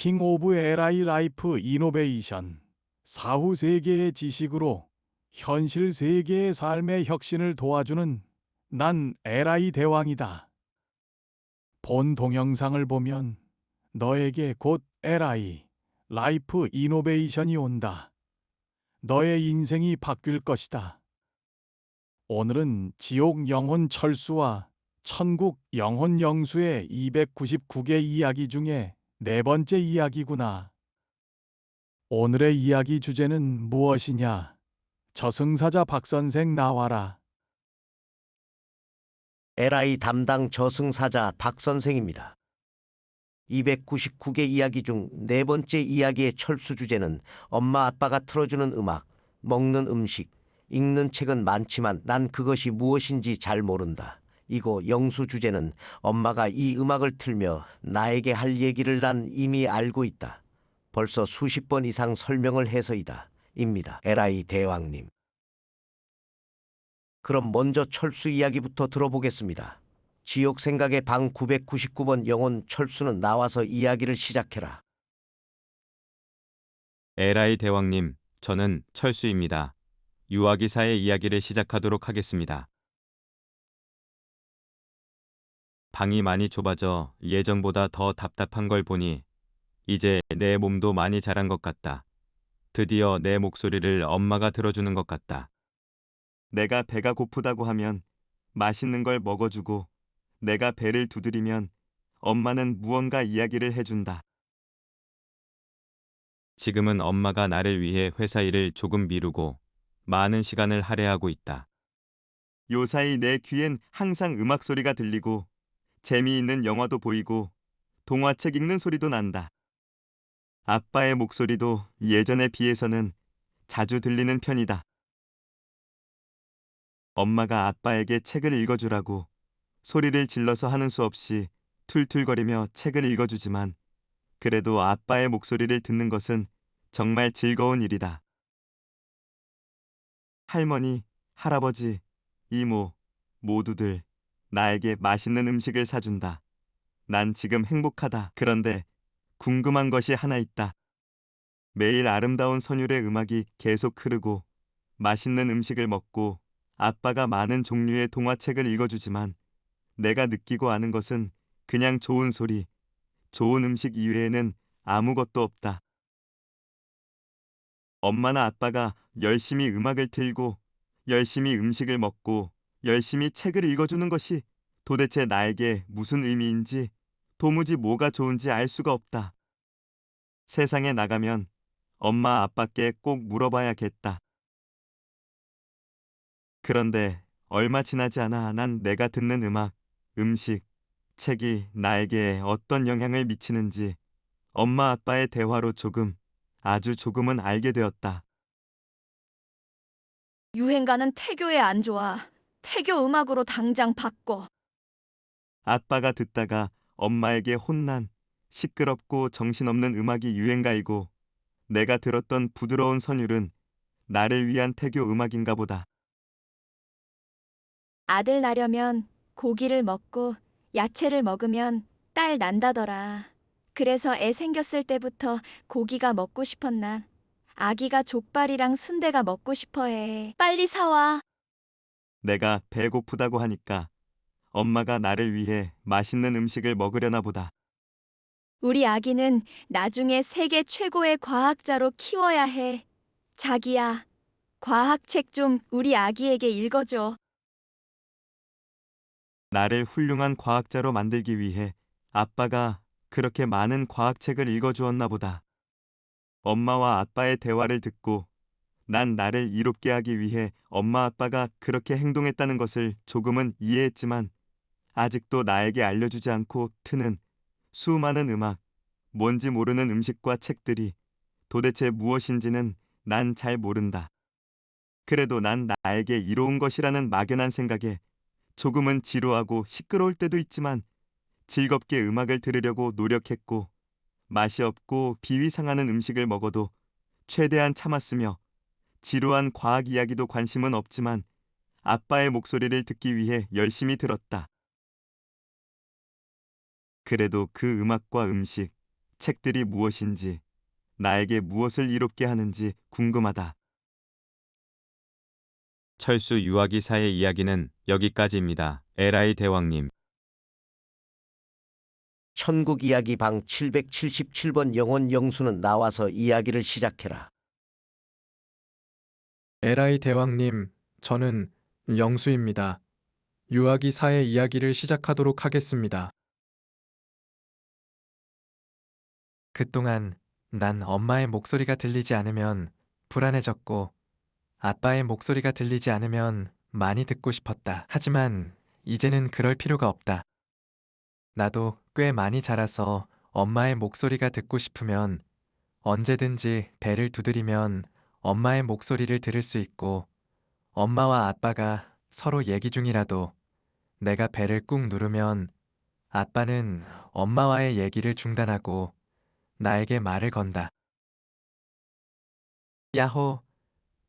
킹 오브 LI 라이프 이노베이션 사후 세계의 지식으로 현실 세계의 삶의 혁신을 도와주는 난 LI 대왕이다. 본 동영상을 보면 너에게 곧 LI 라이프 이노베이션이 온다. 너의 인생이 바뀔 것이다. 오늘은 지옥 영혼 철수와 천국 영혼 영수의 299개 이야기 중에 네 번째 이야기구나. 오늘의 이야기 주제는 무엇이냐? 저승사자 박선생 나와라. LI 담당 저승사자 박 선생입니다. 299개 이야기 중 네 번째 이야기의 철수 주제는 엄마 아빠가 틀어주는 음악, 먹는 음식, 읽는 책은 많지만 난 그것이 무엇인지 잘 모른다. 이고 영수 주제는 엄마가 이 음악을 틀며 나에게 할 얘기를 난 이미 알고 있다. 벌써 수십 번 이상 설명을 해서이다. 입니다. LI 대왕님. 그럼 먼저 철수 이야기부터 들어보겠습니다. 지옥 생각의 방 999번 영혼 철수는 나와서 이야기를 시작해라. 에라이 대왕님, 저는 철수입니다. 유아기사의 이야기를 시작하도록 하겠습니다. 방이 많이 좁아져 예전보다 더 답답한 걸 보니 이제 내 몸도 많이 자란 것 같다. 드디어 내 목소리를 엄마가 들어주는 것 같다. 내가 배가 고프다고 하면 맛있는 걸 먹어주고 내가 배를 두드리면 엄마는 무언가 이야기를 해준다. 지금은 엄마가 나를 위해 회사 일을 조금 미루고 많은 시간을 할애하고 있다. 요사이 내 귀엔 항상 음악 소리가 들리고 재미있는 영화도 보이고 동화책 읽는 소리도 난다. 아빠의 목소리도 예전에 비해서는 자주 들리는 편이다. 엄마가 아빠에게 책을 읽어주라고 소리를 질러서 하는 수 없이 툴툴거리며 책을 읽어주지만 그래도 아빠의 목소리를 듣는 것은 정말 즐거운 일이다. 할머니, 할아버지, 이모, 모두들 나에게 맛있는 음식을 사준다. 난 지금 행복하다. 그런데 궁금한 것이 하나 있다. 매일 아름다운 선율의 음악이 계속 흐르고 맛있는 음식을 먹고 아빠가 많은 종류의 동화책을 읽어주지만 내가 느끼고 아는 것은 그냥 좋은 소리, 좋은 음식 이외에는 아무것도 없다. 엄마나 아빠가 열심히 음악을 틀고 열심히 음식을 먹고 열심히 책을 읽어주는 것이 도대체 나에게 무슨 의미인지 도무지 뭐가 좋은지 알 수가 없다. 세상에 나가면 엄마 아빠께 꼭 물어봐야겠다. 그런데 얼마 지나지 않아 난 내가 듣는 음악, 음식, 책이 나에게 어떤 영향을 미치는지 엄마 아빠의 대화로 조금, 아주 조금은 알게 되었다. 유행가는 태교에 안 좋아. 태교 음악으로 당장 바꿔. 아빠가 듣다가 엄마에게 혼난 시끄럽고 정신없는 음악이 유행가이고 내가 들었던 부드러운 선율은 나를 위한 태교 음악인가 보다. 아들 낳으려면 고기를 먹고 야채를 먹으면 딸 난다더라. 그래서 애 생겼을 때부터 고기가 먹고 싶었나. 아기가 족발이랑 순대가 먹고 싶어 해. 빨리 사와. 내가 배고프다고 하니까 엄마가 나를 위해 맛있는 음식을 먹으려나 보다. 우리 아기는 나중에 세계 최고의 과학자로 키워야 해. 자기야, 과학책 좀 우리 아기에게 읽어줘. 나를 훌륭한 과학자로 만들기 위해 아빠가 그렇게 많은 과학책을 읽어주었나 보다. 엄마와 아빠의 대화를 듣고 난 나를 이롭게 하기 위해 엄마 아빠가 그렇게 행동했다는 것을 조금은 이해했지만 아직도 나에게 알려주지 않고 트는 수많은 음악, 뭔지 모르는 음식과 책들이 도대체 무엇인지는 난 잘 모른다. 그래도 난 나에게 이로운 것이라는 막연한 생각에 조금은 지루하고 시끄러울 때도 있지만 즐겁게 음악을 들으려고 노력했고 맛이 없고 비위 상하는 음식을 먹어도 최대한 참았으며 지루한 과학 이야기도 관심은 없지만 아빠의 목소리를 듣기 위해 열심히 들었다. 그래도 그 음악과 음식, 책들이 무엇인지, 나에게 무엇을 이롭게 하는지 궁금하다. 철수 유아기사의 이야기는 여기까지입니다. 에라이 대왕님. 천국 이야기 방 777번 영혼 영수는 나와서 이야기를 시작해라. 에라이 대왕님, 저는 영수입니다. 유아기 사의 이야기를 시작하도록 하겠습니다. 그동안 난 엄마의 목소리가 들리지 않으면 불안해졌고 아빠의 목소리가 들리지 않으면 많이 듣고 싶었다. 하지만 이제는 그럴 필요가 없다. 나도 꽤 많이 자라서 엄마의 목소리가 듣고 싶으면 언제든지 배를 두드리면 엄마의 목소리를 들을 수 있고 엄마와 아빠가 서로 얘기 중이라도 내가 배를 꾹 누르면 아빠는 엄마와의 얘기를 중단하고 나에게 말을 건다. 야호,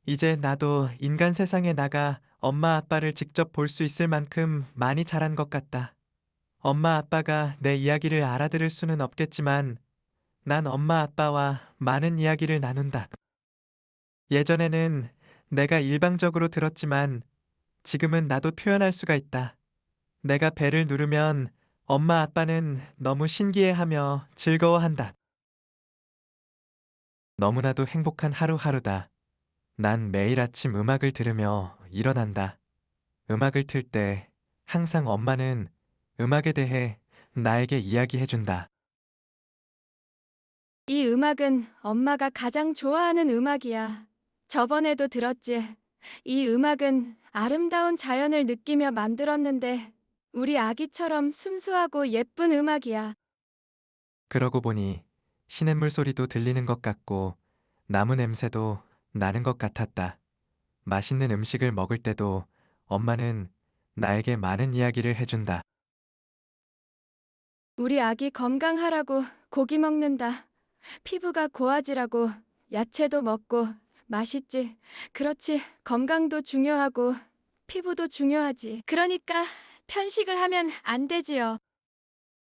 이제 나도 인간 세상에 나가 엄마 아빠를 직접 볼 수 있을 만큼 많이 자란 것 같다. 엄마 아빠가 내 이야기를 알아들을 수는 없겠지만 난 엄마 아빠와 많은 이야기를 나눈다. 예전에는 내가 일방적으로 들었지만 지금은 나도 표현할 수가 있다. 내가 배를 누르면 엄마 아빠는 너무 신기해하며 즐거워한다. 너무나도 행복한 하루하루다. 난 매일 아침 음악을 들으며 일어난다. 음악을 틀 때 항상 엄마는 음악에 대해 나에게 이야기해준다. 이 음악은 엄마가 가장 좋아하는 음악이야. 저번에도 들었지. 이 음악은 아름다운 자연을 느끼며 만들었는데 우리 아기처럼 순수하고 예쁜 음악이야. 그러고 보니 시냇물 소리도 들리는 것 같고 나무 냄새도 나는 것 같았다. 맛있는 음식을 먹을 때도 엄마는 나에게 많은 이야기를 해준다. 우리 아기 건강하라고 고기 먹는다. 피부가 고와지라고 야채도 먹고 맛있지. 그렇지. 건강도 중요하고 피부도 중요하지. 그러니까 편식을 하면 안 되지요.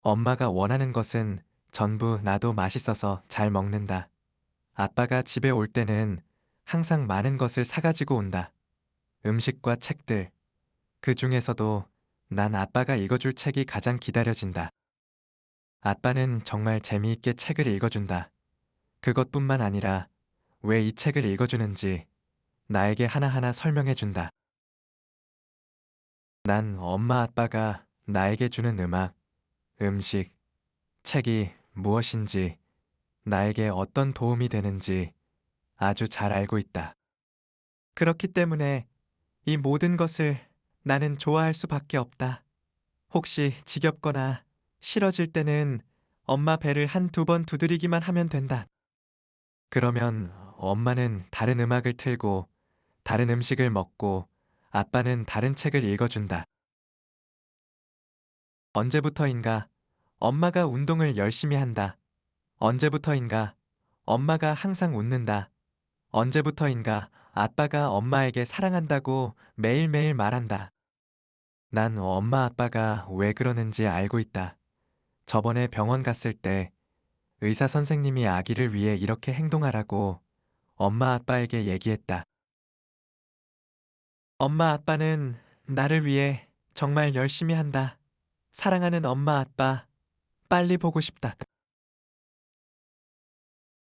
엄마가 원하는 것은 전부 나도 맛있어서 잘 먹는다. 아빠가 집에 올 때는 항상 많은 것을 사가지고 온다. 음식과 책들. 그 중에서도 난 아빠가 읽어줄 책이 가장 기다려진다. 아빠는 정말 재미있게 책을 읽어준다. 그것뿐만 아니라 왜 이 책을 읽어주는지 나에게 하나하나 설명해준다. 난 엄마 아빠가 나에게 주는 음악, 음식, 책이 무엇인지, 나에게 어떤 도움이 되는지 아주 잘 알고 있다. 그렇기 때문에 이 모든 것을 나는 좋아할 수밖에 없다. 혹시 지겹거나 싫어질 때는 엄마 배를 한두 번 두드리기만 하면 된다. 그러면 엄마는 다른 음악을 틀고 다른 음식을 먹고 아빠는 다른 책을 읽어준다. 언제부터인가 엄마가 운동을 열심히 한다. 언제부터인가 엄마가 항상 웃는다. 언제부터인가 아빠가 엄마에게 사랑한다고 매일매일 말한다. 난 엄마 아빠가 왜 그러는지 알고 있다. 저번에 병원 갔을 때 의사 선생님이 아기를 위해 이렇게 행동하라고 엄마 아빠에게 얘기했다. 엄마 아빠는 나를 위해 정말 열심히 한다. 사랑하는 엄마 아빠, 빨리 보고 싶다.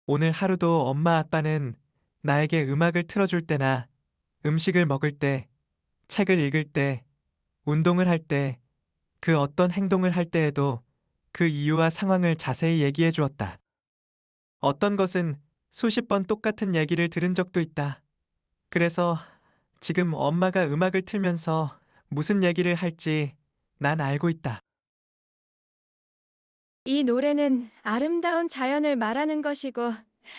오늘 하루도 엄마 아빠는 나에게 음악을 틀어줄 때나 음식을 먹을 때, 책을 읽을 때, 운동을 할 때, 그 어떤 행동을 할 때에도 그 이유와 상황을 자세히 얘기해 주었다. 어떤 것은 수십 번 똑같은 얘기를 들은 적도 있다. 그래서 지금 엄마가 음악을 틀면서 무슨 얘기를 할지 난 알고 있다. 이 노래는 아름다운 자연을 말하는 것이고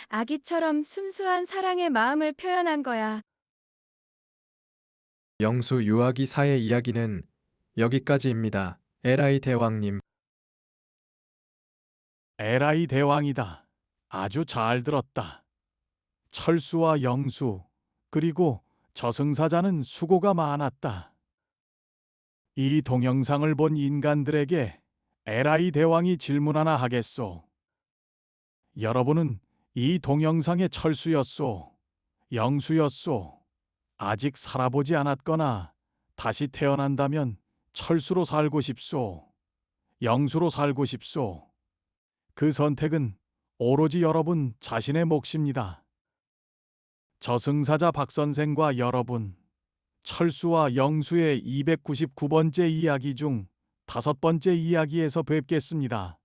아기처럼 순수한 사랑의 마음을 표현한 거야. 영수 유아기 사의 이야기는 여기까지입니다. 에라이 대왕님. 에라이 대왕이다. 아주 잘 들었다. 철수와 영수, 그리고 저승사자는 수고가 많았다. 이 동영상을 본 인간들에게 에라이 대왕이 질문 하나 하겠소. 여러분은 이 동영상의 철수였소, 영수였소. 아직 살아보지 않았거나 다시 태어난다면 철수로 살고 싶소, 영수로 살고 싶소. 그 선택은 오로지 여러분 자신의 몫입니다. 저승사자 박 선생과 여러분, 철수와 영수의 299번째 이야기 중 다섯 번째 이야기에서 뵙겠습니다.